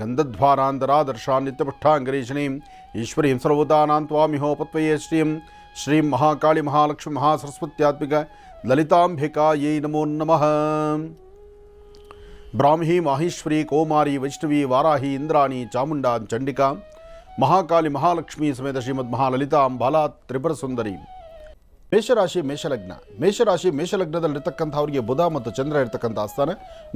गन्धध्वारान्तरादर्शान्नित्यपुष्ठाङ्गरीषणीम् ईश्वरीं ईश्वरी त्वामिहोपत्वये श्री श्री महाकाली महालक्ष्मी महासरस्वत्यात्मिक ललिताम्बिकायै नमो नमः। ब्राह्मी माहेश्वरी कौमारी वैष्णवी वाराही इंद्राणी चामुंडा चंडिका महाकाली महालक्ष्मी समेत श्रीमद महाललिता बाला त्रिपुर सुंदरी ಮೇಷರಾಶಿ, ಮೇಷಲಗ್ನ. ಮೇಷರಾಶಿ, ಮೇಷಲಗ್ನದಲ್ಲಿರ್ತಕ್ಕಂಥವ್ರಿಗೆ ಬುಧ ಮತ್ತು ಚಂದ್ರ ಇರ್ತಕ್ಕಂಥ ಆಸ್ಥಾನ,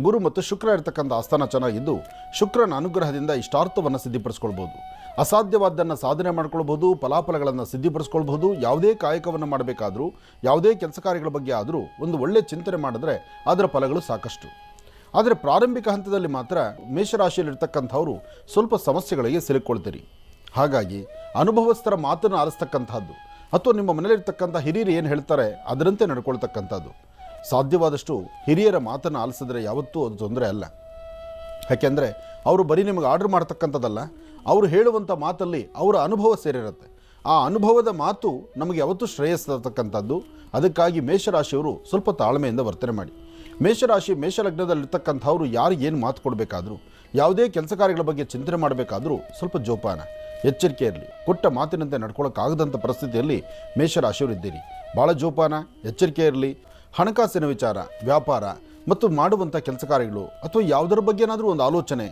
ಗುರು ಮತ್ತು ಶುಕ್ರ ಇರ್ತಕ್ಕಂಥ ಆಸ್ಥಾನ ಚೆನ್ನಾಗಿದ್ದು ಶುಕ್ರನ ಅನುಗ್ರಹದಿಂದ ಇಷ್ಟಾರ್ಥವನ್ನು ಸಿದ್ಧಿಪಡಿಸ್ಕೊಳ್ಬೋದು ಅಸಾಧ್ಯವಾದ್ದನ್ನು ಸಾಧನೆ ಮಾಡ್ಕೊಳ್ಬೋದು ಫಲಾಫಲಗಳನ್ನು ಸಿದ್ಧಿಪಡಿಸ್ಕೊಳ್ಬೋದು ಯಾವುದೇ ಕಾಯಕವನ್ನು ಮಾಡಬೇಕಾದರೂ, ಯಾವುದೇ ಕೆಲಸ ಕಾರ್ಯಗಳ ಬಗ್ಗೆ ಆದರೂ ಒಂದು ಒಳ್ಳೆಯ ಚಿಂತನೆ ಮಾಡಿದ್ರೆ ಅದರ ಫಲಗಳು ಸಾಕಷ್ಟು. ಆದರೆ ಪ್ರಾರಂಭಿಕ ಹಂತದಲ್ಲಿ ಮಾತ್ರ ಮೇಷರಾಶಿಯಲ್ಲಿರ್ತಕ್ಕಂಥವರು ಸ್ವಲ್ಪ ಸಮಸ್ಯೆಗಳಿಗೆ ಸಿಲುಕೊಳ್ತೀರಿ. ಹಾಗಾಗಿ ಅನುಭವಸ್ಥರ ಮಾತನ್ನು ಆಲಿಸ್ತಕ್ಕಂಥದ್ದು ಅಥವಾ ನಿಮ್ಮ ಮನೇಲಿರ್ತಕ್ಕಂಥ ಹಿರಿಯರು ಏನು ಹೇಳ್ತಾರೆ, ಅದರಂತೆ ನಡ್ಕೊಳ್ತಕ್ಕಂಥದ್ದು. ಸಾಧ್ಯವಾದಷ್ಟು ಹಿರಿಯರ ಮಾತನ್ನು ಆಲಿಸಿದ್ರೆ ಯಾವತ್ತೂ ಅದು ತೊಂದರೆ ಅಲ್ಲ. ಯಾಕೆಂದರೆ, ಅವರು ಬರೀ ನಿಮಗೆ ಆರ್ಡ್ರ್ ಮಾಡ್ತಕ್ಕಂಥದ್ದಲ್ಲ, ಅವರು ಹೇಳುವಂಥ ಮಾತಲ್ಲಿ ಅವರ ಅನುಭವ ಸೇರಿರುತ್ತೆ. ಆ ಅನುಭವದ ಮಾತು ನಮಗೆ ಯಾವತ್ತೂ ಶ್ರೇಯಸ್ಸತಕ್ಕಂಥದ್ದು ಅದಕ್ಕಾಗಿ ಮೇಷರಾಶಿಯವರು ಸ್ವಲ್ಪ ತಾಳ್ಮೆಯಿಂದ ವರ್ತನೆ ಮಾಡಿ. ಮೇಷರಾಶಿ, ಮೇಷಲಗ್ನದಲ್ಲಿರ್ತಕ್ಕಂಥವ್ರು ಯಾರು ಏನು ಮಾತು ಕೊಡಬೇಕಾದ್ರೂ, ಯಾವುದೇ ಕೆಲಸ ಕಾರ್ಯಗಳ ಬಗ್ಗೆ ಚಿಂತನೆ ಮಾಡಬೇಕಾದ್ರೂ ಸ್ವಲ್ಪ ಜೋಪಾನ. ಎಚ್ಚರಿಕೆ ಇರಲಿ. ಕೊಟ್ಟ ಮಾತಿನಂತೆ ನಡ್ಕೊಳ್ಳೋಕ್ಕಾಗದಂಥ ಪರಿಸ್ಥಿತಿಯಲ್ಲಿ ಮೇಷರಾಶಿಯವರಿದ್ದೀರಿ. ಭಾಳ ಜೋಪಾನ, ಎಚ್ಚರಿಕೆ ಇರಲಿ. ಹಣಕಾಸಿನ ವಿಚಾರ, ವ್ಯಾಪಾರ ಮತ್ತು ಮಾಡುವಂಥ ಕೆಲಸ ಕಾರ್ಯಗಳು ಅಥವಾ ಯಾವುದರ ಬಗ್ಗೆನಾದರೂ ಒಂದು ಆಲೋಚನೆ,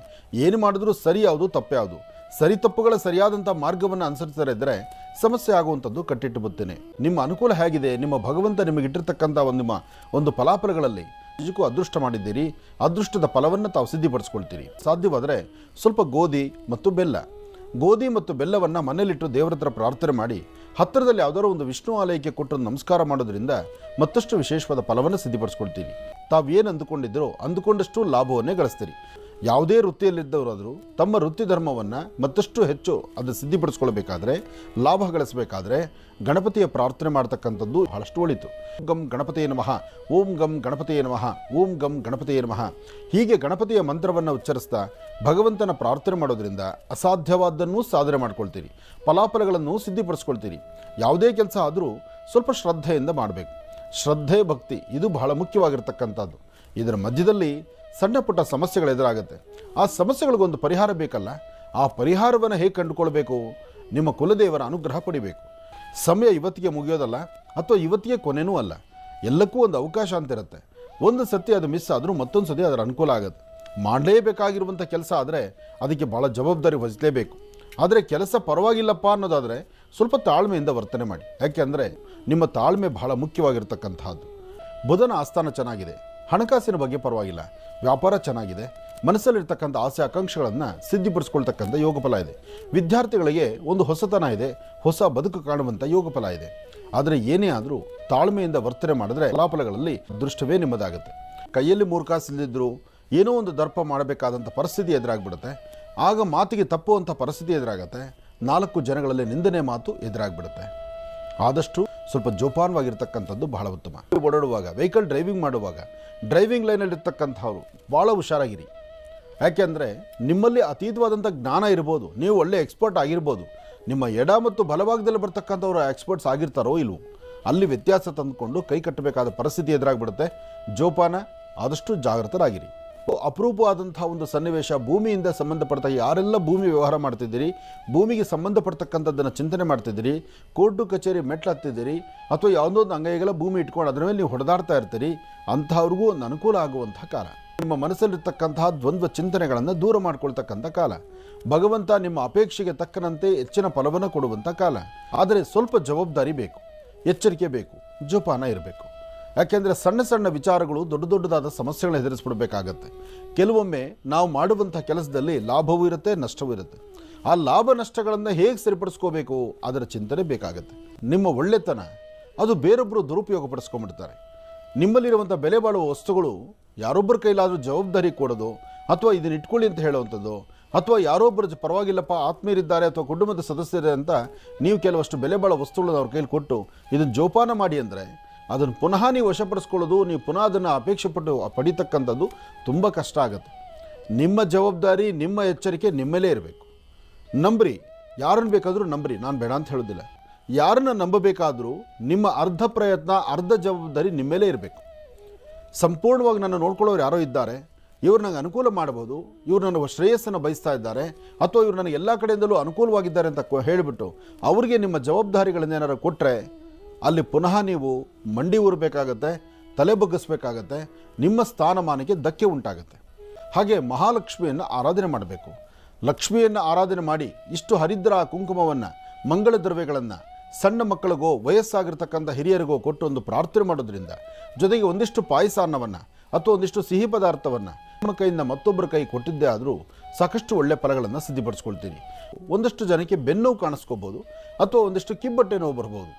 ಏನು ಮಾಡಿದ್ರೂ ಸರಿ ಯಾವುದು, ತಪ್ಪು ಯಾವುದು. ಸರಿ ತಪ್ಪುಗಳ ಸರಿಯಾದಂಥ ಮಾರ್ಗವನ್ನು ಅನುಸರಿಸದೇ ಇದ್ದರೆ ಸಮಸ್ಯೆ ಆಗುವಂಥದ್ದು ಕಟ್ಟಿಟ್ಟು ಬರ್ತೇನೆ ನಿಮ್ಮ ಅನುಕೂಲ ಹೇಗಿದೆ, ನಿಮ್ಮ ಭಗವಂತ ನಿಮಗಿಟ್ಟಿರ್ತಕ್ಕಂಥ ಒಂದು ನಿಮ್ಮ ಒಂದು ಫಲಾಫಲಗಳಲ್ಲಿ ನಿಜಕ್ಕೂ ಅದೃಷ್ಟ ಮಾಡಿದ್ದೀರಿ. ಅದೃಷ್ಟದ ಫಲವನ್ನು ತಾವು ಸಿದ್ಧಿಪಡಿಸ್ಕೊಳ್ತೀರಿ. ಸಾಧ್ಯವಾದರೆ ಸ್ವಲ್ಪ ಗೋಧಿ ಮತ್ತು ಬೆಲ್ಲ. ಗೋಧಿ ಮತ್ತು ಬೆಲ್ಲವನ್ನು ಮನೆಯಲ್ಲಿಟ್ಟು ದೇವರ ಹತ್ರ ಪ್ರಾರ್ಥನೆ ಮಾಡಿ, ಹತ್ತಿರದಲ್ಲಿ ಯಾವುದಾದ್ರೂ ಒಂದು ವಿಷ್ಣು ಆಲಯಕ್ಕೆ ಕೊಟ್ಟು ನಮಸ್ಕಾರ ಮಾಡೋದ್ರಿಂದ ಮತ್ತಷ್ಟು ವಿಶೇಷವಾದ ಫಲವನ್ನು ತಾವು ಏನು ಅಂದುಕೊಂಡಿದ್ದರೋ ಅಂದುಕೊಂಡಷ್ಟು ಲಾಭವನ್ನೇ ಗಳಿಸ್ತೀರಿ. ಯಾವುದೇ ವೃತ್ತಿಯಲ್ಲಿದ್ದವರಾದರೂ ತಮ್ಮ ವೃತ್ತಿ ಧರ್ಮವನ್ನು ಮತ್ತಷ್ಟು ಹೆಚ್ಚು ಅದು ಸಿದ್ಧಿಪಡಿಸ್ಕೊಳ್ಬೇಕಾದ್ರೆ, ಲಾಭ ಗಳಿಸಬೇಕಾದ್ರೆ ಗಣಪತಿಯ ಪ್ರಾರ್ಥನೆ ಮಾಡ್ತಕ್ಕಂಥದ್ದು ಬಹಳಷ್ಟು ಒಳಿತು. ಗಮ್ ಗಣಪತಿಯ ನಮಃ, ಓಂ ಗಂ ಗಣಪತಿಯ ನಮಃ, ಓಂ ಗಂ ಗಣಪತಿಯ ನಮಃ. ಹೀಗೆ ಗಣಪತಿಯ ಮಂತ್ರವನ್ನು ಉಚ್ಚರಿಸ್ತಾ ಭಗವಂತನ ಪ್ರಾರ್ಥನೆ ಮಾಡೋದ್ರಿಂದ ಅಸಾಧ್ಯವಾದ್ದನ್ನೂ ಸಾಧನೆ ಮಾಡ್ಕೊಳ್ತೀರಿ, ಫಲಾಫಲಗಳನ್ನು ಸಿದ್ಧಿಪಡಿಸ್ಕೊಳ್ತೀರಿ. ಯಾವುದೇ ಕೆಲಸ ಆದರೂ ಸ್ವಲ್ಪ ಶ್ರದ್ಧೆಯಿಂದ ಮಾಡಬೇಕು. ಶ್ರದ್ಧೆ ಭಕ್ತಿ, ಇದು ಬಹಳ ಮುಖ್ಯವಾಗಿರ್ತಕ್ಕಂಥದ್ದು. ಇದರ ಮಧ್ಯದಲ್ಲಿ ಸಣ್ಣ ಪುಟ್ಟ ಸಮಸ್ಯೆಗಳು ಎದುರಾಗುತ್ತೆ. ಆ ಸಮಸ್ಯೆಗಳಿಗೊಂದು ಪರಿಹಾರ ಬೇಕಲ್ಲ? ಆ ಪರಿಹಾರವನ್ನು ಹೇಗೆ ಕಂಡುಕೊಳ್ಬೇಕು? ನಿಮ್ಮ ಕುಲದೇವರ ಅನುಗ್ರಹ ಪಡಿಬೇಕು. ಸಮಯ ಇವತ್ತಿಗೆ ಮುಗಿಯೋದಲ್ಲ, ಅಥವಾ ಇವತ್ತಿಗೆ ಕೊನೆನೂ ಅಲ್ಲ. ಎಲ್ಲಕ್ಕೂ ಒಂದು ಅವಕಾಶ ಅಂತ ಇರುತ್ತೆ. ಒಂದು ಸತಿ ಅದು ಮಿಸ್ ಆದರೂ ಮತ್ತೊಂದು ಸತಿ ಅದರ ಅನುಕೂಲ ಆಗುತ್ತೆ. ಮಾಡಲೇಬೇಕಾಗಿರುವಂಥ ಕೆಲಸ ಆದರೆ ಅದಕ್ಕೆ ಭಾಳ ಜವಾಬ್ದಾರಿ ವಹಿಸಲೇಬೇಕು. ಆದರೆ ಕೆಲಸ ಪರವಾಗಿಲ್ಲಪ್ಪ ಅನ್ನೋದಾದರೆ ಸ್ವಲ್ಪ ತಾಳ್ಮೆಯಿಂದ ವರ್ತನೆ ಮಾಡಿ. ಯಾಕೆಂದರೆ ನಿಮ್ಮ ತಾಳ್ಮೆ ಬಹಳ ಮುಖ್ಯವಾಗಿರ್ತಕ್ಕಂಥದ್ದು ಬುಧನ ಆಸ್ಥಾನ ಚೆನ್ನಾಗಿದೆ. ಹಣಕಾಸಿನ ಬಗ್ಗೆ ಪರವಾಗಿಲ್ಲ. ವ್ಯಾಪಾರ ಚೆನ್ನಾಗಿದೆ. ಮನಸ್ಸಲ್ಲಿರ್ತಕ್ಕಂಥ ಆಸೆ, ಆಕಾಂಕ್ಷೆಗಳನ್ನು ಸಿದ್ಧಿಪಡಿಸ್ಕೊಳ್ತಕ್ಕಂಥ ಯೋಗಫಲ ಇದೆ. ವಿದ್ಯಾರ್ಥಿಗಳಿಗೆ ಒಂದು ಹೊಸತನ ಇದೆ. ಹೊಸ ಬದುಕು ಕಾಣುವಂಥ ಯೋಗಫಲ ಇದೆ. ಆದರೆ ಏನೇ ಆದರೂ ತಾಳ್ಮೆಯಿಂದ ವರ್ತನೆ ಮಾಡಿದ್ರೆ ಫಲಾಫಲಗಳಲ್ಲಿ ದೃಷ್ಟವೇ ನಿಮ್ಮದಾಗುತ್ತೆ. ಕೈಯಲ್ಲಿ ಮೂರು ಏನೋ ಒಂದು ದರ್ಪ ಮಾಡಬೇಕಾದಂಥ ಪರಿಸ್ಥಿತಿ ಎದುರಾಗ್ಬಿಡುತ್ತೆ. ಆಗ ಮಾತಿಗೆ ತಪ್ಪುವಂಥ ಪರಿಸ್ಥಿತಿ ಎದುರಾಗುತ್ತೆ. ನಾಲ್ಕು ಜನಗಳಲ್ಲಿ ನಿಂದನೆ ಮಾತು ಎದುರಾಗ್ಬಿಡುತ್ತೆ. ಆದಷ್ಟು ಸ್ವಲ್ಪ ಜೋಪಾನವಾಗಿರ್ತಕ್ಕಂಥದ್ದು ಬಹಳ ಉತ್ತಮ. ಓಡಾಡುವಾಗ ವೆಹಿಕಲ್ ಡ್ರೈವಿಂಗ್ ಮಾಡುವಾಗ ಡ್ರೈವಿಂಗ್ ಲೈನಲ್ಲಿರ್ತಕ್ಕಂಥವ್ರು ಭಾಳ ಹುಷಾರಾಗಿರಿ. ಯಾಕೆಂದರೆ ನಿಮ್ಮಲ್ಲಿ ಅತೀತವಾದಂಥ ಜ್ಞಾನ ಇರ್ಬೋದು, ನೀವು ಒಳ್ಳೆ ಎಕ್ಸ್ಪರ್ಟ್ ಆಗಿರ್ಬೋದು, ನಿಮ್ಮ ಎಡ ಮತ್ತು ಬಲಭಾಗದಲ್ಲಿ ಬರ್ತಕ್ಕಂಥವ್ರು ಎಕ್ಸ್ಪರ್ಟ್ಸ್ ಆಗಿರ್ತಾರೋ ಇಲ್ವೋ, ಅಲ್ಲಿ ವ್ಯತ್ಯಾಸ ತಂದುಕೊಂಡು ಕೈ ಕಟ್ಟಬೇಕಾದ ಪರಿಸ್ಥಿತಿ ಎದುರಾಗ್ಬಿಡುತ್ತೆ. ಜೋಪಾನ ಆದಷ್ಟು ಜಾಗೃತರಾಗಿರಿ ಅಪರೂಪವಾದಂಥ ಒಂದು ಸನ್ನಿವೇಶ ಭೂಮಿಯಿಂದ ಸಂಬಂಧಪಟ್ಟ ಯಾರೆಲ್ಲ ಭೂಮಿ ವ್ಯವಹಾರ ಮಾಡ್ತಿದ್ದೀರಿ, ಭೂಮಿಗೆ ಸಂಬಂಧಪಡ್ತಕ್ಕಂಥದ್ದನ್ನು ಚಿಂತನೆ ಮಾಡ್ತಿದ್ದೀರಿ, ಕೋರ್ಟು ಕಚೇರಿ ಮೆಟ್ಲು ಹತ್ತಿದ್ದೀರಿ ಅಥವಾ ಯಾವುದೋ ಒಂದು ಅಂಗೈಗಳ ಭೂಮಿ ಇಟ್ಕೊಂಡು ಅದರ ಮೇಲೆ ನೀವು ಹೊಡೆದಾಡ್ತಾ ಇರ್ತೀರಿ, ಅಂಥವ್ರಿಗೂ ಒಂದು ಅನುಕೂಲ ಆಗುವಂಥ ಕಾಲ. ನಿಮ್ಮ ಮನಸ್ಸಲ್ಲಿರ್ತಕ್ಕಂತಹ ದ್ವಂದ್ವ ಚಿಂತನೆಗಳನ್ನು ದೂರ ಮಾಡಿಕೊಳ್ತಕ್ಕಂಥ ಕಾಲ. ಭಗವಂತ ನಿಮ್ಮ ಅಪೇಕ್ಷೆಗೆ ತಕ್ಕನಂತೆ ಹೆಚ್ಚಿನ ಫಲವನ್ನು ಕೊಡುವಂಥ ಕಾಲ. ಆದರೆ ಸ್ವಲ್ಪ ಜವಾಬ್ದಾರಿ ಬೇಕು, ಎಚ್ಚರಿಕೆ ಬೇಕು, ಜೋಪಾನ ಇರಬೇಕು. ಯಾಕೆಂದರೆ ಸಣ್ಣ ಸಣ್ಣ ವಿಚಾರಗಳು ದೊಡ್ಡ ದೊಡ್ಡದಾದ ಸಮಸ್ಯೆಗಳನ್ನ ಎದುರಿಸ್ಬಿಡ್ಬೇಕಾಗತ್ತೆ. ಕೆಲವೊಮ್ಮೆ ನಾವು ಮಾಡುವಂಥ ಕೆಲಸದಲ್ಲಿ ಲಾಭವೂ ಇರುತ್ತೆ, ನಷ್ಟವೂ ಇರುತ್ತೆ. ಆ ಲಾಭ ನಷ್ಟಗಳನ್ನು ಹೇಗೆ ಸರಿಪಡಿಸ್ಕೋಬೇಕು ಅದರ ಚಿಂತನೆ ಬೇಕಾಗತ್ತೆ. ನಿಮ್ಮ ಒಳ್ಳೆತನ, ಅದು ಬೇರೊಬ್ಬರು ದುರುಪಯೋಗಪಡಿಸ್ಕೊಂಡ್ಬಿಡ್ತಾರೆ. ನಿಮ್ಮಲ್ಲಿರುವಂಥ ಬೆಲೆ ಬಾಳುವ ವಸ್ತುಗಳು ಯಾರೊಬ್ಬರ ಕೈಲಾದರೂ ಜವಾಬ್ದಾರಿ ಕೊಡೋದು ಅಥವಾ ಇದನ್ನ ಇಟ್ಕೊಳ್ಳಿ ಅಂತ ಹೇಳುವಂಥದ್ದು ಅಥವಾ ಯಾರೊಬ್ಬರ ಪರವಾಗಿಲ್ಲಪ್ಪ ಆತ್ಮೀಯರಿದ್ದಾರೆ ಅಥವಾ ಕುಟುಂಬದ ಸದಸ್ಯರೇ ಅಂತ ನೀವು ಕೆಲವಷ್ಟು ಬೆಲೆ ಬಾಳೋ ವಸ್ತುಗಳನ್ನು ಅವ್ರ ಕೈಲಿ ಕೊಟ್ಟು ಇದನ್ನು ಜೋಪಾನ ಮಾಡಿ ಅಂದರೆ ಅದನ್ನು ಪುನಃ ನೀವು ವಶಪಡಿಸ್ಕೊಳ್ಳೋದು, ನೀವು ಪುನಃ ಅದನ್ನು ಅಪೇಕ್ಷೆ ಪಟ್ಟು ಪಡಿತಕ್ಕಂಥದ್ದು ತುಂಬ ಕಷ್ಟ ಆಗುತ್ತೆ. ನಿಮ್ಮ ಜವಾಬ್ದಾರಿ, ನಿಮ್ಮ ಎಚ್ಚರಿಕೆ ನಿಮ್ಮಲ್ಲೇ ಇರಬೇಕು. ನಂಬ್ರಿ, ಯಾರನ್ನು ಬೇಕಾದರೂ ನಂಬ್ರಿ, ನಾನು ಬೇಡ ಅಂತ ಹೇಳೋದಿಲ್ಲ. ಯಾರನ್ನು ನಂಬಬೇಕಾದರೂ ನಿಮ್ಮ ಅರ್ಧ ಪ್ರಯತ್ನ, ಅರ್ಧ ಜವಾಬ್ದಾರಿ ನಿಮ್ಮಲ್ಲೇ ಇರಬೇಕು. ಸಂಪೂರ್ಣವಾಗಿ ನನ್ನ ನೋಡ್ಕೊಳ್ಳೋರು ಯಾರೋ ಇದ್ದಾರೆ, ಇವ್ರು ನನಗೆ ಅನುಕೂಲ ಮಾಡ್ಬೋದು, ಇವ್ರು ನನ್ನ ಶ್ರೇಯಸ್ಸನ್ನು ಬಯಸ್ತಾ ಇದ್ದಾರೆ, ಅಥವಾ ಇವ್ರು ನನಗೆ ಎಲ್ಲ ಕಡೆಯಿಂದಲೂ ಅನುಕೂಲವಾಗಿದ್ದಾರೆ ಅಂತ ಹೇಳಿಬಿಟ್ಟು ಅವರಿಗೆ ನಿಮ್ಮ ಜವಾಬ್ದಾರಿಗಳನ್ನೇನಾರು ಕೊಟ್ಟರೆ ಅಲ್ಲಿ ಪುನಃ ನೀವು ಮಂಡಿ ಊರಬೇಕಾಗತ್ತೆ, ತಲೆ ಬಗ್ಗಿಸ್ಬೇಕಾಗತ್ತೆ, ನಿಮ್ಮ ಸ್ಥಾನಮಾನಕ್ಕೆ ಧಕ್ಕೆ ಉಂಟಾಗುತ್ತೆ. ಹಾಗೆ ಮಹಾಲಕ್ಷ್ಮಿಯನ್ನು ಆರಾಧನೆ ಮಾಡಬೇಕು. ಲಕ್ಷ್ಮಿಯನ್ನು ಆರಾಧನೆ ಮಾಡಿ ಇಷ್ಟು ಹರಿದ್ರ ಕುಂಕುಮವನ್ನು, ಮಂಗಳ ದ್ರವ್ಯಗಳನ್ನು ಸಣ್ಣ ಮಕ್ಕಳಿಗೋ, ವಯಸ್ಸಾಗಿರ್ತಕ್ಕಂಥ ಹಿರಿಯರಿಗೋ ಕೊಟ್ಟು ಒಂದು ಪ್ರಾರ್ಥನೆ ಮಾಡೋದ್ರಿಂದ ಜೊತೆಗೆ ಒಂದಿಷ್ಟು ಪಾಯಸ ಅನ್ನವನ್ನು ಅಥವಾ ಒಂದಿಷ್ಟು ಸಿಹಿ ಪದಾರ್ಥವನ್ನು ನಿಮ್ಮ ಕೈಯಿಂದ ಮತ್ತೊಬ್ಬರ ಕೈ ಕೊಟ್ಟಿದ್ದೇ ಆದರೂ ಸಾಕಷ್ಟು ಒಳ್ಳೆ ಫಲಗಳನ್ನು ಸಿದ್ಧಪಡಿಸ್ಕೊಳ್ತೀನಿ ಒಂದಷ್ಟು ಜನಕ್ಕೆ ಬೆನ್ನು ಕಾಣಿಸ್ಕೋಬೋದು, ಅಥವಾ ಒಂದಿಷ್ಟು ಕಿಬ್ಬಟ್ಟೆ ನೋವು ಬರ್ಬೋದು.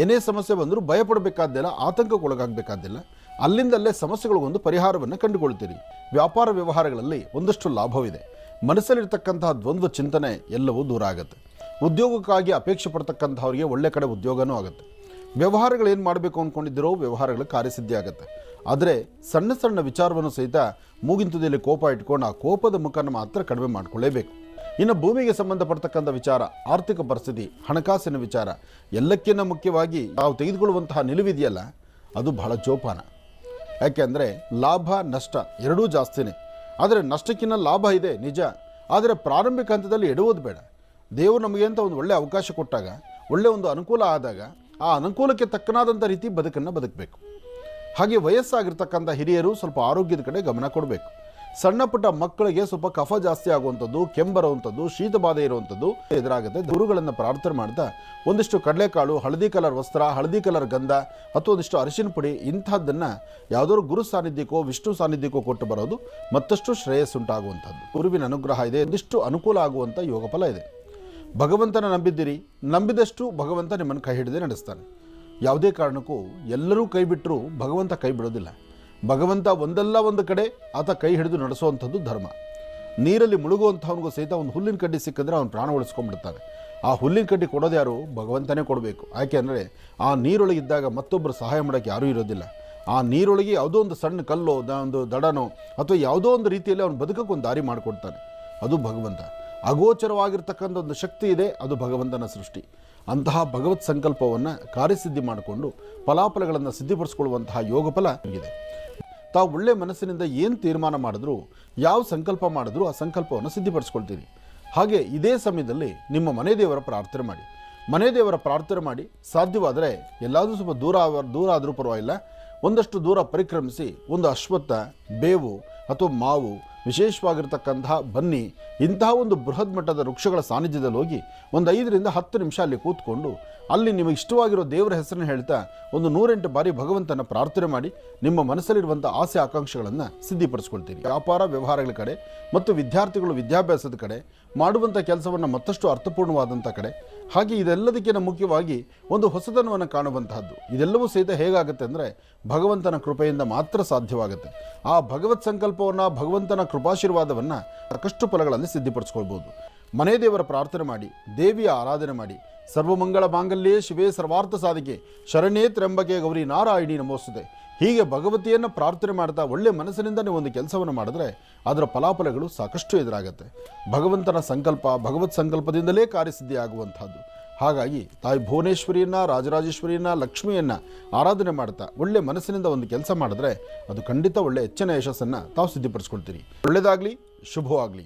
ಏನೇ ಸಮಸ್ಯೆ ಬಂದರೂ ಭಯಪಡಬೇಕಾದ್ದಿಲ್ಲ, ಆತಂಕಕ್ಕೊಳಗಾಗಬೇಕಾದ್ದಿಲ್ಲ, ಅಲ್ಲಿಂದಲ್ಲೇ ಸಮಸ್ಯೆಗಳಿಗೊಂದು ಪರಿಹಾರವನ್ನು ಕಂಡುಕೊಳ್ತೀರಿ. ವ್ಯಾಪಾರ ವ್ಯವಹಾರಗಳಲ್ಲಿ ಒಂದಷ್ಟು ಲಾಭವಿದೆ. ಮನಸ್ಸಲ್ಲಿರ್ತಕ್ಕಂತಹ ದ್ವಂದ್ವ ಚಿಂತನೆ ಎಲ್ಲವೂ ದೂರ ಆಗುತ್ತೆ. ಉದ್ಯೋಗಕ್ಕಾಗಿ ಅಪೇಕ್ಷೆ ಪಡ್ತಕ್ಕಂಥವ್ರಿಗೆ ಒಳ್ಳೆ ಕಡೆ ಉದ್ಯೋಗನೂ ಆಗುತ್ತೆ. ವ್ಯವಹಾರಗಳು ಏನು ಮಾಡಬೇಕು ಅಂದ್ಕೊಂಡಿದ್ದೀರೋ ವ್ಯವಹಾರಗಳು ಕಾರ್ಯಸಿದ್ಧಿ ಆಗುತ್ತೆ. ಆದರೆ ಸಣ್ಣ ಸಣ್ಣ ವಿಚಾರವನ್ನು ಸಹಿತ ಮೂಗಿನ ತುದಿಯಲ್ಲಿ ಕೋಪ ಇಟ್ಕೊಂಡು ಆ ಕೋಪದ ಮುಖನ ಮಾತ್ರ ಕಡಿಮೆ ಮಾಡಿಕೊಳ್ಳೇಬೇಕು. ಇನ್ನು ಭೂಮಿಗೆ ಸಂಬಂಧಪಡ್ತಕ್ಕಂಥ ವಿಚಾರ, ಆರ್ಥಿಕ ಪರಿಸ್ಥಿತಿ, ಹಣಕಾಸಿನ ವಿಚಾರ ಎಲ್ಲಕ್ಕಿಂತ ಮುಖ್ಯವಾಗಿ ನಾವು ತೆಗೆದುಕೊಳ್ಳುವಂತಹ ನಿಲುವಿದೆಯಲ್ಲ, ಅದು ಬಹಳ ಜೋಪಾನ. ಯಾಕೆಂದರೆ ಲಾಭ, ನಷ್ಟ ಎರಡೂ ಜಾಸ್ತಿನೇ. ಆದರೆ ನಷ್ಟಕ್ಕಿಂತ ಲಾಭ ಇದೆ, ನಿಜ. ಆದರೆ ಪ್ರಾರಂಭಿಕ ಹಂತದಲ್ಲಿ ಎಡುವುದು ಬೇಡ. ದೇವರು ನಮಗೆ ಅಂತ ಒಂದು ಒಳ್ಳೆಯ ಅವಕಾಶ ಕೊಟ್ಟಾಗ ಒಳ್ಳೆಯ ಒಂದು ಅನುಕೂಲ ಆದಾಗ, ಆ ಅನುಕೂಲಕ್ಕೆ ತಕ್ಕನಾದಂಥ ರೀತಿ ಬದುಕನ್ನು ಬದುಕಬೇಕು. ಹಾಗೆ ವಯಸ್ಸಾಗಿರ್ತಕ್ಕಂಥ ಹಿರಿಯರು ಸ್ವಲ್ಪ ಆರೋಗ್ಯದ ಕಡೆ ಗಮನ ಕೊಡಬೇಕು. ಸಣ್ಣ ಪುಟ್ಟ ಮಕ್ಕಳಿಗೆ ಸ್ವಲ್ಪ ಕಫ ಜಾಸ್ತಿ ಆಗುವಂಥದ್ದು ಕೆಂಬರುವಂಥದ್ದು ಶೀತ ಬಾಧೆ ಇರುವಂಥದ್ದು ಎದುರಾಗುತ್ತೆ. ಗುರುಗಳನ್ನು ಪ್ರಾರ್ಥನೆ ಮಾಡ್ತಾ ಒಂದಿಷ್ಟು ಕಡಲೆಕಾಳು, ಹಳದಿ ಕಲರ್ ವಸ್ತ್ರ, ಹಳದಿ ಕಲರ್ ಗಂಧ ಅಥವಾ ಒಂದಿಷ್ಟು ಅರಿಶಿನ ಪುಡಿ ಇಂಥದ್ದನ್ನು ಯಾವುದಾದ್ರು ಗುರು ಸಾನ್ನಿಧ್ಯಕ್ಕೋ, ವಿಷ್ಣು ಸಾನ್ನಿಧ್ಯಕ್ಕೋ ಕೊಟ್ಟು ಬರೋದು ಮತ್ತಷ್ಟು ಶ್ರೇಯಸ್ಸುಂಟಾಗುವಂಥದ್ದು. ಗುರುವಿನ ಅನುಗ್ರಹ ಇದೆ. ಒಂದಿಷ್ಟು ಅನುಕೂಲ ಆಗುವಂಥ ಯೋಗ ಫಲ ಇದೆ. ಭಗವಂತನ ನಂಬಿದ್ದೀರಿ. ನಂಬಿದಷ್ಟು ಭಗವಂತ ನಿಮ್ಮನ್ನು ಕೈ ಹಿಡಿದೇ ನಡೆಸ್ತಾನೆ. ಯಾವುದೇ ಕಾರಣಕ್ಕೂ ಎಲ್ಲರೂ ಕೈ ಬಿಟ್ಟರೂ ಭಗವಂತ ಕೈ ಬಿಡೋದಿಲ್ಲ. ಭಗವಂತ ಒಂದಲ್ಲ ಒಂದು ಕಡೆ, ಆತ ಕೈ ಹಿಡಿದು ನಡೆಸುವಂಥದ್ದು ಧರ್ಮ. ನೀರಲ್ಲಿ ಮುಳುಗುವಂಥವನಿಗೂ ಸಹಿತ ಒಂದು ಹುಲ್ಲಿನ ಕಡ್ಡಿ ಸಿಕ್ಕಿದ್ರೆ ಅವನು ಪ್ರಾಣ ಉಳಿಸ್ಕೊಂಡ್ಬಿಡ್ತಾನೆ. ಆ ಹುಲ್ಲಿನ ಕಡ್ಡಿ ಕೊಡೋದು ಯಾರು? ಭಗವಂತನೇ ಕೊಡಬೇಕು. ಯಾಕೆ ಅಂದರೆ, ಆ ನೀರೊಳಗಿದ್ದಾಗ ಮತ್ತೊಬ್ಬರು ಸಹಾಯ ಮಾಡೋಕ್ಕೆ ಯಾರೂ ಇರೋದಿಲ್ಲ. ಆ ನೀರೊಳಗೆ ಯಾವುದೋ ಒಂದು ಸಣ್ಣ ಕಲ್ಲೋ ಒಂದು ದಡನೋ, ಅಥವಾ ಯಾವುದೋ ಒಂದು ರೀತಿಯಲ್ಲಿ ಅವನು ಬದುಕಕ್ಕೆ ಒಂದು ದಾರಿ ಮಾಡಿಕೊಡ್ತಾನೆ. ಅದು ಭಗವಂತ. ಅಗೋಚರವಾಗಿರ್ತಕ್ಕಂಥ ಒಂದು ಶಕ್ತಿ ಇದೆ, ಅದು ಭಗವಂತನ ಸೃಷ್ಟಿ. ಅಂತಹ ಭಗವತ್ ಸಂಕಲ್ಪವನ್ನು ಕಾರ್ಯಸಿದ್ಧಿ ಮಾಡಿಕೊಂಡು ಫಲಾಫಲಗಳನ್ನು ಸಿದ್ಧಿಪಡಿಸಿಕೊಳ್ಳುವಂತಹ ಯೋಗ ಫಲ ಇದೆ ತಾವು ಒಳ್ಳೆ ಮನಸ್ಸಿನಿಂದ ಏನು ತೀರ್ಮಾನ ಮಾಡಿದ್ರು, ಯಾವ ಸಂಕಲ್ಪ ಮಾಡಿದ್ರು ಆ ಸಂಕಲ್ಪವನ್ನು ಸಿದ್ಧಿಪಡಿಸ್ಕೊಳ್ತೀರಿ. ಹಾಗೆ ಇದೇ ಸಮಯದಲ್ಲಿ ನಿಮ್ಮ ಮನೆ ದೇವರ ಪ್ರಾರ್ಥನೆ ಮಾಡಿ. ಮನೆ ದೇವರ ಪ್ರಾರ್ಥನೆ ಮಾಡಿ, ಸಾಧ್ಯವಾದರೆ ಎಲ್ಲಾದರೂ ಸ್ವಲ್ಪ ದೂರ ದೂರ ಆದರೂ ಪರವಾಗಿಲ್ಲ. ಒಂದಷ್ಟು ದೂರ ಪರಿಕ್ರಮಿಸಿ, ಒಂದು ಅಶ್ವತ್ಥ, ಬೇವು ಅಥವಾ ಮಾವು ವಿಶೇಷವಾಗಿರ್ತಕ್ಕಂತಹ ಬನ್ನಿ, ಇಂತಹ ಒಂದು ಬೃಹತ್ ಮಟ್ಟದ ವೃಕ್ಷಗಳ ಸಾನ್ನಿಧ್ಯದಲ್ಲಿ ಹೋಗಿ ಒಂದು ಐದರಿಂದ ಹತ್ತು ನಿಮಿಷ ಅಲ್ಲಿ ಕೂತ್ಕೊಂಡು ಅಲ್ಲಿ ನಿಮಗೆ ಇಷ್ಟವಾಗಿರೋ ದೇವರ ಹೆಸರನ್ನು ಹೇಳ್ತಾ ಒಂದು ನೂರೆಂಟು ಬಾರಿ ಭಗವಂತನ ಪ್ರಾರ್ಥನೆ ಮಾಡಿ ನಿಮ್ಮ ಮನಸ್ಸಲ್ಲಿರುವಂಥ ಆಸೆ, ಆಕಾಂಕ್ಷೆಗಳನ್ನು ಸಿದ್ಧಿಪಡಿಸ್ಕೊಳ್ತೀರಿ. ವ್ಯಾಪಾರ, ವ್ಯವಹಾರಗಳ ಕಡೆ ಮತ್ತು ವಿದ್ಯಾರ್ಥಿಗಳು, ವಿದ್ಯಾಭ್ಯಾಸದ ಕಡೆ ಮಾಡುವಂಥ ಕೆಲಸವನ್ನು ಮತ್ತಷ್ಟು ಅರ್ಥಪೂರ್ಣವಾದಂಥ ಕಡೆ. ಹಾಗೆ ಇದೆಲ್ಲದಕ್ಕಿಂತ ಮುಖ್ಯವಾಗಿ ಒಂದು ಹೊಸತನವನ್ನು ಕಾಣುವಂತಹದ್ದು. ಇದೆಲ್ಲವೂ ಸಹಿತ ಹೇಗಾಗುತ್ತೆ ಅಂದರೆ ಭಗವಂತನ ಕೃಪೆಯಿಂದ ಮಾತ್ರ ಸಾಧ್ಯವಾಗುತ್ತೆ. ಆ ಭಗವತ್ ಸಂಕಲ್ಪವನ್ನು, ಭಗವಂತನ ಕೃಪಾಶೀರ್ವಾದವನ್ನು ಸಾಕಷ್ಟು ಫಲಗಳಲ್ಲಿ ಸಿದ್ಧಿಪಡಿಸ್ಕೊಳ್ಬೋದು. ಮನೆ ದೇವರ ಪ್ರಾರ್ಥನೆ ಮಾಡಿ, ದೇವಿಯ ಆರಾಧನೆ ಮಾಡಿ, ಸರ್ವಮಂಗಳ ಮಾಂಗಲ್ಯೇ ಶಿವೇ ಸರ್ವಾರ್ಥ ಸಾಧಿಕೆ, ಶರಣೇ ತ್ರಂಬಕೆ ಗೌರಿ ನಾರಾಯಣಿ ನಮೋಸ್ತುತೆ. ಹೀಗೆ ಭಗವತಿಯನ್ನು ಪ್ರಾರ್ಥನೆ ಮಾಡ್ತಾ ಒಳ್ಳೆ ಮನಸ್ಸಿನಿಂದ ನೀವು ಒಂದು ಕೆಲಸವನ್ನು ಮಾಡಿದ್ರೆ ಅದರ ಫಲಾಫಲಗಳು ಸಾಕಷ್ಟು ಎದುರಾಗುತ್ತೆ. ಭಗವಂತನ ಸಂಕಲ್ಪ, ಭಗವತ್ ಸಂಕಲ್ಪದಿಂದಲೇ ಕಾರ್ಯಸಿದ್ಧಿ ಆಗುವಂಥದ್ದು ಹಾಗಾಗಿ ತಾಯಿ ಭುವನೇಶ್ವರಿಯನ್ನ, ರಾಜರಾಜೇಶ್ವರಿಯನ್ನ, ಲಕ್ಷ್ಮಿಯನ್ನ ಆರಾಧನೆ ಮಾಡ್ತಾ ಒಳ್ಳೆ ಮನಸ್ಸಿನಿಂದ ಒಂದು ಕೆಲಸ ಮಾಡಿದ್ರೆ ಅದು ಖಂಡಿತ ಒಳ್ಳೆ ಹೆಚ್ಚಿನ ಯಶಸ್ಸನ್ನು ತಾವು ಸಿದ್ಧಪಡಿಸ್ಕೊಳ್ತೀರಿ. ಒಳ್ಳೆಯದಾಗಲಿ ಶುಭವಾಗಲಿ.